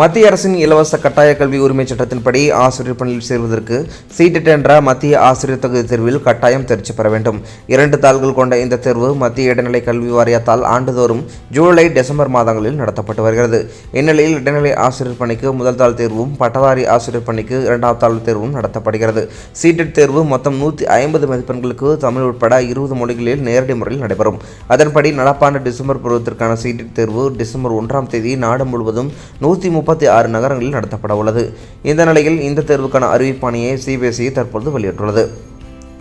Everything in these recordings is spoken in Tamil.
மத்திய அரசின் இலவச கட்டாய கல்வி உரிமை சட்டத்தின்படி ஆசிரியர் பணியில் சேர்வதற்கு சீட்டெட் என்ற மத்திய ஆசிரியர் தகுதி தேர்வில் கட்டாயம் தேர்ச்சி பெற வேண்டும். இரண்டு தாள்கள் கொண்ட இந்த தேர்வு மத்திய இடைநிலை கல்வி வாரியத்தால் ஆண்டுதோறும் ஜூலை டிசம்பர் மாதங்களில் நடத்தப்பட்டு வருகிறது. இந்நிலையில் இடைநிலை ஆசிரியர் பணிக்கு முதல் தாள் தேர்வும் பட்டதாரி ஆசிரியர் பணிக்கு இரண்டாம் தாள் தேர்வும் நடத்தப்படுகிறது. சீட்டெட் தேர்வு மொத்தம் நூற்றி ஐம்பது மதிப்பெண்களுக்கு தமிழ் உட்பட இருபது மொழிகளில் நேரடி முறையில் நடைபெறும். அதன்படி நடப்பாண்டு டிசம்பர் பருவத்திற்கான சீட்டெட் தேர்வு டிசம்பர் ஒன்றாம் தேதி நாடு முழுவதும் நூற்றி முப்பத்தி ஆறு நகரங்களில் நடத்தப்பட உள்ளது. இந்த நிலையில் இந்த தேர்வுக்கான அறிவிப்பாணையை சிபிஎஸ்இ தற்பொழுது வெளியிட்டுள்ளது.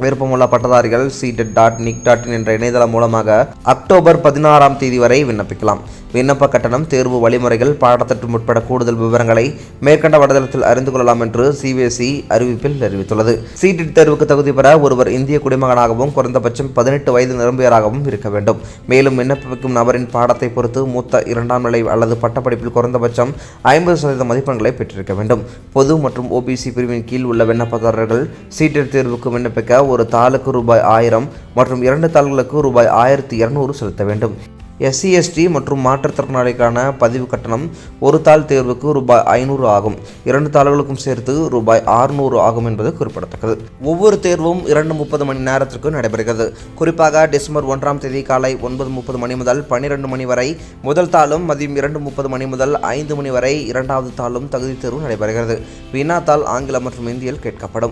விருப்பமுள்ள பட்டதாரிகள் சீட்டட் டாட் நிக் டாட் என்ற இணையதளம் மூலமாக அக்டோபர் பதினாறாம் தேதி வரை விண்ணப்பிக்கலாம். விண்ணப்ப கட்டணம் தேர்வு வழிமுறைகள் பாடத்திட்டம் உட்பட கூடுதல் விவரங்களை மேற்கண்ட வடதளத்தில் அறிந்து கொள்ளலாம் என்று சிபிஎஸ்இ அறிவிப்பில் அறிவித்துள்ளது சீட்டட் தேர்வுக்கு தகுதி பெற ஒருவர் இந்திய குடிமகனாகவும் குறைந்தபட்சம் பதினெட்டு வயது நிரம்பியராகவும் இருக்க வேண்டும். மேலும் விண்ணப்பிக்கும் நபரின் பாடத்தை பொறுத்து மூத்த இரண்டாம் நிலை அல்லது பட்டப்படிப்பில் குறைந்தபட்சம் ஐம்பது சதவீத மதிப்பெண்களை பெற்றிருக்க வேண்டும். பொது மற்றும் ஓபிசி பிரிவின் கீழ் உள்ள விண்ணப்பதாரர்கள் சீட்டட் தேர்வுக்கு விண்ணப்பிக்க ஒரு தாளுக்கு ரூபாய் ஆயிரம் மற்றும் இரண்டு தாள்களுக்கு ரூபாய் ஆயிரத்தி இரநூறு செலுத்த வேண்டும். எஸ்சி எஸ்டி மற்றும் மாற்றுத்திறனாளிக்கான பதிவு கட்டணம் ஒரு தாள் தேர்வுக்கு ரூபாய் ஐநூறு ஆகும். இரண்டு தாள்களுக்கும் சேர்த்து ரூபாய் ஆறுநூறு ஆகும் என்பது குறிப்பிடத்தக்கது. ஒவ்வொரு தேர்வும் இரண்டு முப்பது மணி நேரத்திற்கு நடைபெறுகிறது. குறிப்பாக டிசம்பர் ஒன்றாம் தேதி காலை ஒன்பது முப்பது மணி முதல் பன்னிரெண்டு மணி வரை முதல் தாளும் மதியம் இரண்டு முப்பது மணி முதல் ஐந்து மணி வரை இரண்டாவது தாளும் தகுதி தேர்வு நடைபெறுகிறது. வினாத்தாள் ஆங்கிலம் மற்றும் இந்தியில் கேட்கப்படும்.